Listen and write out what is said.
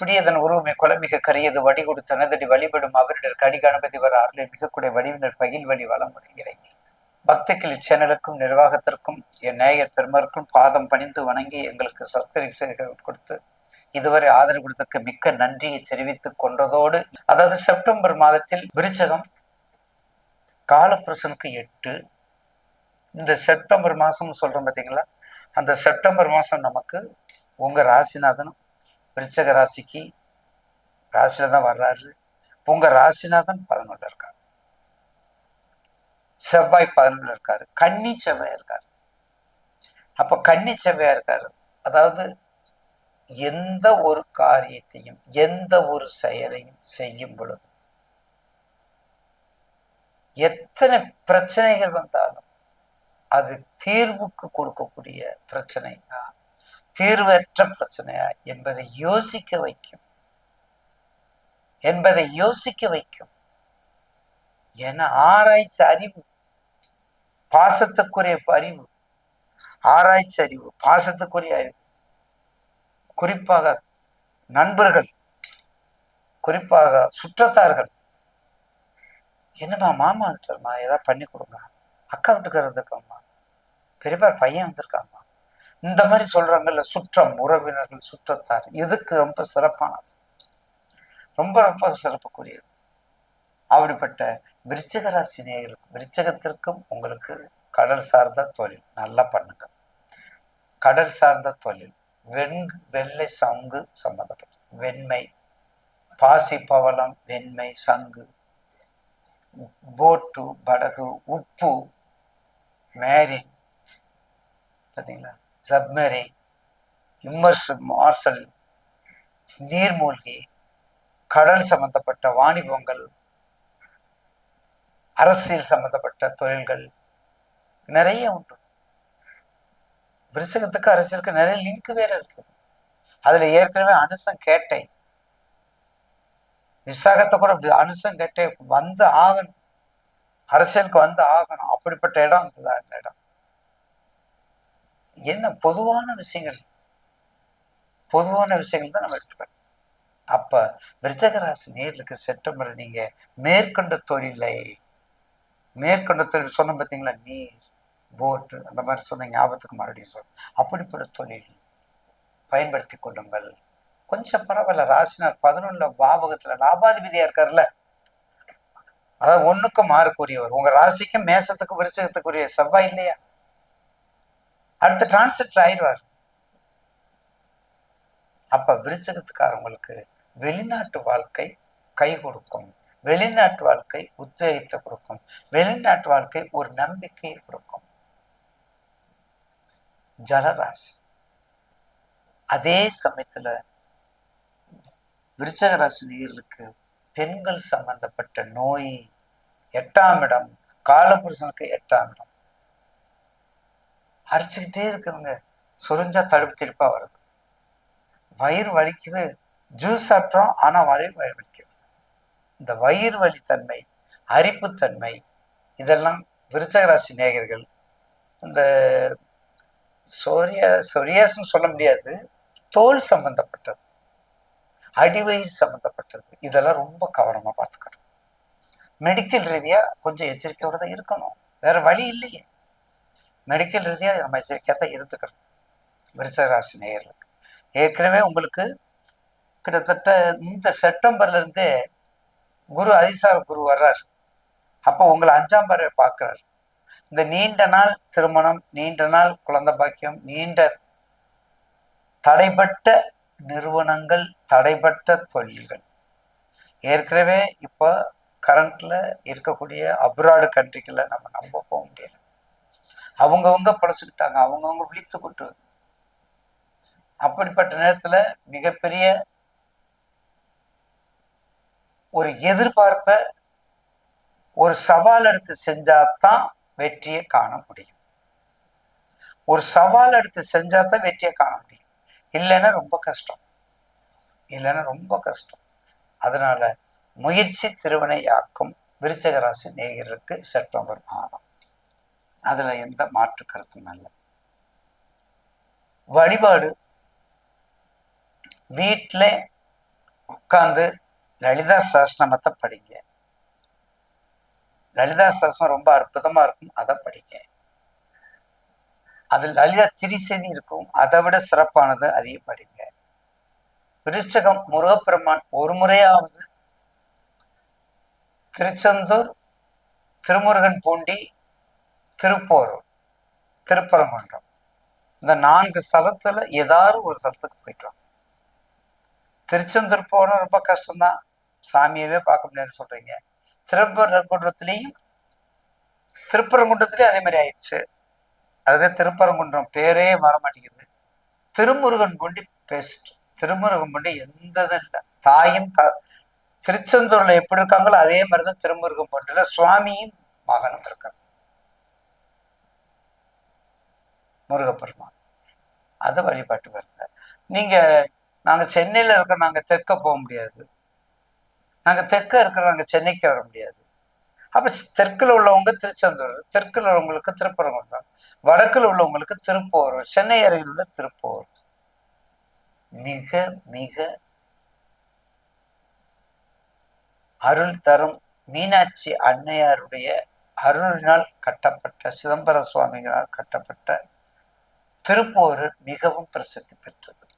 பிடியதன் அதன் உருவமை குலமிக கரியது வடிகொடு தனதடி வழிபடும் அவரிடர் கடி கணபதி வர அருளை மிகக்கூடிய வடிவினர் பகில் வழி வளம் வருகிறேன் பக்திகள் இச்சேனலுக்கும் நிர்வாகத்திற்கும் என் நேயர் பெருமருக்கும் பாதம் பணிந்து வணங்கி எங்களுக்கு சப்ஸ்கிரைப் செய்து கொடுத்து இதுவரை ஆதரவு கொடுத்ததுக்கு மிக்க நன்றியை தெரிவித்துக் கொண்டதோடு அதாவது செப்டம்பர் மாதத்தில் விருச்சகம் காலப்புருஷனுக்கு எட்டு. இந்த செப்டம்பர் மாதம்னு சொல்கிறோம் பார்த்தீங்களா அந்த செப்டம்பர் மாதம் நமக்கு உங்கள் ராசிநாதனும் விருச்சக ராசிக்கு ராசியில தான் வர்றாரு. உங்க ராசிநாதன் பதினொன்று இருக்காரு. செவ்வாய் பதினொன்று இருக்காரு. கன்னி செவ்வாய் இருக்காரு. அப்ப கன்னி செவ்வாயா இருக்காரு. அதாவது எந்த ஒரு காரியத்தையும் எந்த ஒரு செயலையும் செய்யும் பொழுது எத்தனை பிரச்சனைகள் வந்தாலும் அது தீர்வுக்கு கொடுக்கக்கூடிய பிரச்சனை தான் தீர்வற்ற பிரச்சனையா? என்பதை யோசிக்க வைக்கும். என்பதை யோசிக்க வைக்கும். என ஆராய்ச்சி அறிவு பாசத்துக்குரிய அறிவு ஆராய்ச்சி அறிவு பாசத்துக்குரிய அறிவு. குறிப்பாக நண்பர்கள் குறிப்பாக சுற்றத்தார்கள். என்னம்மா மாமா வந்துட்டாருமா? ஏதாவது பண்ணி கொடுங்க அக்கா வீட்டுக்காரர் வந்திருக்காம்மா பெரியப்பா பையன் வந்திருக்காம்மா. இந்த மாதிரி சொல்றாங்கல்ல சுற்றம் உறவினர்கள் சுற்றத்தார். இதுக்கு ரொம்ப சிறப்பானது? ரொம்ப ரொம்ப சிறப்புக்குரியது. அப்படிப்பட்ட விருச்சக ராசி நேயர்களுக்கு விருச்சகத்திற்கும் உங்களுக்கு கடல் சார்ந்த தொழில். நல்லா பண்ணுங்க. கடல் சார்ந்த தொழில். வெண் வெள்ளை சங்கு சம்பந்தப்பட்ட வெண்மை பாசி பவளம் வெண்மை சங்கு போட்டு படகு உப்பு மேரின் பார்த்தீங்களா? சப்மரின் இம்மர்ஸ் மார்சல் நீர்மூழ்கி கடல் சம்பந்தப்பட்ட வாணிபங்கள் அரசியல் சம்பந்தப்பட்ட தொழில்கள் நிறைய உண்டு. விருசகத்துக்கு அரசியலுக்கு நிறைய லிங்க் வேற இருக்குது அதுல ஏற்கனவே அனுசம் கேட்டேன். விசாகத்தை கூட அனுசம் கேட்டே வந்து ஆகணும். அரசியலுக்கு வந்து ஆகணும். அப்படிப்பட்ட இடம் இருந்ததா அந்த இடம்? என்ன பொதுவான விஷயங்கள்? பொதுவான விஷயங்கள் தான் நம்ம எடுத்துக்கணும் அப்ப விருச்சகராசி நேர்களுக்கு செப்டம்பர் நீங்க மேற்கொண்ட தொழிலை மேற்கொண்ட தொழில் சொன்ன பார்த்தீங்களா நீர் போட்டு அந்த மாதிரி சொன்ன ஞாபகத்துக்கு மறுபடியும் சொல் அப்படிப்பட்ட தொழில் பயன்படுத்தி கொள்ளுங்கள். கொஞ்சம் பரவாயில்ல ராசினார் பதினொன்னுல பாவகத்துல லாபாதிபதியா இருக்காருல்ல? அதாவது ஒண்ணுக்கு மாறக்கூடியவர். உங்க ராசிக்கும் மேசத்துக்கு விருச்சகத்துக்குரிய செவ்வாய் இல்லையா? அடுத்து டிரான்ஸ்லேட் ஆயிடுவார் அப்ப விருச்சகத்துக்காரவங்களுக்கு வெளிநாட்டு வாழ்க்கை கை கொடுக்கும். வெளிநாட்டு வாழ்க்கை உத்வேகத்தை கொடுக்கும். வெளிநாட்டு வாழ்க்கை ஒரு நம்பிக்கையை கொடுக்கும். ஜலராசி. அதே சமயத்துல விருச்சகராசி நேர்களுக்கு பெண்கள் சம்பந்தப்பட்ட நோய் எட்டாம் இடம் காலபுருஷனுக்கு எட்டாம் இடம். அரைச்சிக்கிட்டே இருக்குதுங்க. சுரிஞ்சா தடுப்பு திருப்பா வருது. வயிறு வலிக்குது. ஜூஸ் சாப்பிட்றோம் ஆனால் வயிறு வயிறு வலிக்குது. இந்த வயிறு வலித்தன்மை அரிப்புத்தன்மை இதெல்லாம் விருச்சகராசி நேயர்கள் இந்த சோரியா சொரியாஸ்னு சொல்ல முடியாது. தோல் சம்பந்தப்பட்டது. அடிவயிர் சம்பந்தப்பட்டது. இதெல்லாம் ரொம்ப கவனமாக பார்த்துக்கணும். மெடிக்கல் ரீதியாக கொஞ்சம் எச்சரிக்கையோட தான் இருக்கணும். வேற வழி இல்லையே. மெடிக்கல் ரீதியாக நம்ம எச்சரிக்கையாக இருந்துக்கணும். விருச்சகராசி நேயர்களுக்கு. ஏற்கனவே உங்களுக்கு கிட்டத்தட்ட இந்த செப்டம்பர்லேருந்தே குரு அதிசார குரு வர்றார். அப்போ உங்களை அஞ்சாம் பறவை பார்க்குறாரு. இந்த நீண்ட நாள் திருமணம் நீண்ட நாள் குழந்தை பாக்கியம் நீண்ட தடைப்பட்ட நிறுவனங்கள் தடைப்பட்ட தொழில்கள். ஏற்கனவே இப்போ கரண்ட்ல இருக்கக்கூடிய அப்ராடு கண்ட்ரிகளை நம்ம நம்ப போக முடியல. அவங்கவுங்க படைச்சுக்கிட்டாங்க அவங்கவுங்க விழித்து கொண்டு. அப்படிப்பட்ட நேரத்துல மிகப்பெரிய ஒரு எதிர்பார்ப்பை ஒரு சவால் எடுத்து செஞ்சாதான் வெற்றியை காண முடியும். ஒரு சவால் எடுத்து செஞ்சாதான் வெற்றியை காண முடியும். இல்லைன்னா ரொம்ப கஷ்டம். இல்லைன்னா ரொம்ப கஷ்டம். அதனால முயற்சி திருவினையாக்கும் விருச்சகராசி நேயருக்கு செப்டம்பர் மாதம் அதுல எந்த மாற்று கருத்தும் அல்ல. வழிபாடு. வீட்டில் உட்காந்து லலிதா சாஸ்திரமத்தை படிங்க. லலிதா சாஸ்திரம் ரொம்ப அற்புதமா இருக்கும் அதை படிங்க. அது லலிதா திரிசெனி இருக்கும் அதை விட சிறப்பானது அதையும் படிங்க. விருச்சகம் முருகப்பெருமான் ஒரு முறையாவது திருச்செந்தூர் திருமுருகன் பூண்டி திருப்போரூர் திருப்பரங்குன்றம். இந்த நான்கு ஸ்தலத்தில் ஏதாவது ஒரு ஸ்தலத்துக்கு போயிட்டோம் வாங்க திருச்செந்தூர் போகணும் ரொம்ப கஷ்டம்தான். சாமியவே பார்க்க முடியாதுன்னு சொல்கிறீங்க திருப்பரங்குன்றத்துலேயும் திருப்பரங்குன்றத்துலேயும் அதே மாதிரி ஆயிடுச்சு. அதாவது திருப்பரங்குன்றம் பேரே வர மாட்டேங்குது திருமுருகன் கொண்டி பெஸ்ட் திருமுருகன் கொண்டி எந்த இதுவும் இல்லை. தாயும் த திருச்செந்தூரில் எப்படி இருக்காங்களோ அதே மாதிரி தான் திருமுருகன் கொண்டில் சுவாமியும் மகனும் இருக்காங்க. முருகப்பெருமான். அதை வழிபாட்டு வருங்க நீங்க நாங்க சென்னையில இருக்க நாங்க தெற்க போக முடியாது. நாங்க தெற்க இருக்கிற நாங்க சென்னைக்கு வர முடியாது. அப்ப தெற்குல உள்ளவங்க திருச்செந்தூர் தெற்கில் உள்ளவங்களுக்கு திருப்பரங்குன்றம் வடக்குல உள்ளவங்களுக்கு திருப்பூர் சென்னை அருகில் உள்ள திருப்போரூர். மிக மிக அருள் தரும் மீனாட்சி அன்னையாருடைய அருளினால் கட்டப்பட்ட சிதம்பர சுவாமிகளால் கட்டப்பட்ட திருப்பூர் மிகவும் பிரசித்தி பெற்றது.